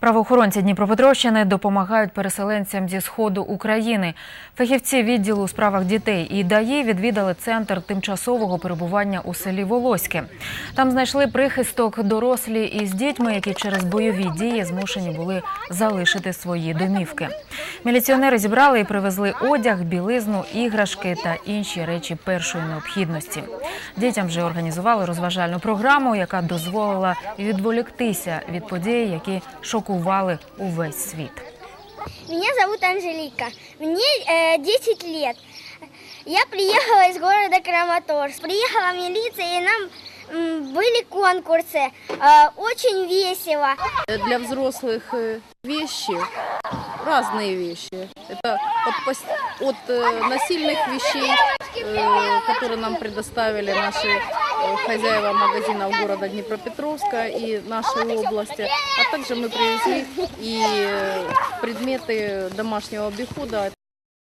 Правоохоронці Дніпропетровщини допомагають переселенцям зі сходу України. Фахівці відділу у справах дітей і ДАІ відвідали центр тимчасового перебування у селі Волоське. Там знайшли прихисток дорослі із дітьми, які через бойові дії змушені були залишити свої домівки. Міліціонери зібрали і привезли одяг, білизну, іграшки та інші речі першої необхідності. Дітям вже організували розважальну програму, яка дозволила відволіктися від подій, які шокували увесь світ. Меня зовут Анжелика. Мне э, 10 лет. Я приехала из города Краматорск. Приехала милиция, и нам м, были конкурсы. Э, очень весело. Для взрослых э, вещи, разные вещи. Это от, пос- от э, насильных вещей, э, которые нам предоставили наши э, хозяева магазинов города Днепропетровска и нашей области. А также мы привезли и э, предметы домашнего обихода.